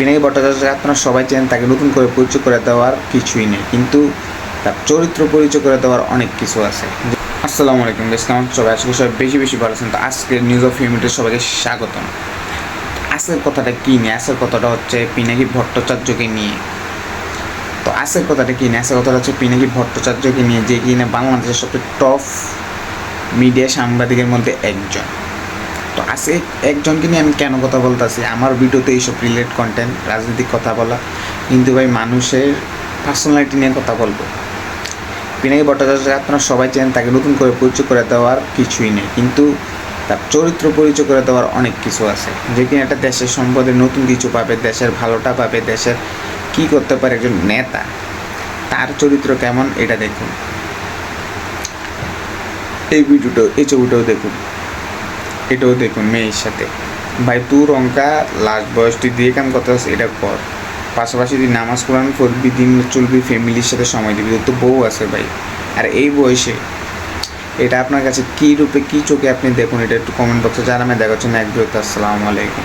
পিনাকি ভট্টাচার্য আপনারা সবাই চেনেন তাকে নতুন করে পরিচয় করে দেওয়ার কিছুই নেই। কিন্তু তার চরিত্র পরিচয় করে দেওয়ার অনেক কিছু আছে। আসসালামু আলাইকুম ইসলাম সবাই? আজকে সবাই বেশি বেশি ভালো আছেন। তো আজকে নিউজ অফ ইউনিটের সবাইকে স্বাগতম। আজকের কথাটা কী নিয়ে? আজকের কথাটা হচ্ছে পিনাকি ভট্টাচার্যকে নিয়ে। তো আজকের কথাটা কী নিয়ে? আজকের কথাটা হচ্ছে পিনাকি ভট্টাচার্যকে নিয়ে, যে কিনা বাংলাদেশের সবচেয়ে টপ মিডিয়া সাংবাদিকের মধ্যে একজন। তো আজকে একজনকে নিয়ে আমি কেন কথা বলতেছি? আমার ভিডিওতে এইসব রিলেট কন্টেন্ট রাজনৈতিক কথা বলা। কিন্তু ভাই, মানুষের পার্সোনালিটি নিয়ে কথা বলব। পিনাকি ভট্টাচার্য আপনারা সবাই চেনেন, তাকে নতুন করে পরিচয় করে দেওয়ার কিছুই নেই। কিন্তু তার চরিত্র পরিচয় করে দেওয়ার অনেক কিছু আছে। যে কিনা একটা দেশের সম্পদে নতুন কিছু পাবে, দেশের ভালোটা পাবে, দেশের কি করতে পারে একজন নেতা, তার চরিত্র কেমন, এটা দেখুন। এই ভিডিওটাও এই ছবিটাও দেখুন। এটাও দেখুন মেয়ের সাথে। ভাই তোর অঙ্কা লাস্ট বয়সটি দিয়ে কেন কথা এটা কর। পাশাপাশি তুই নামাজ কোরআন করবি দিন চলবি, ফ্যামিলির সাথে সময় দিবি, তোর তো বউ আছে ভাই। আর এই বয়সে এটা আপনার কাছে কী রূপে, কী চোখে আপনি দেখুন, এটা একটু কমেন্ট বক্সে জানামে দেখাচ্ছেন একদম আসসালামু আলাইকুম।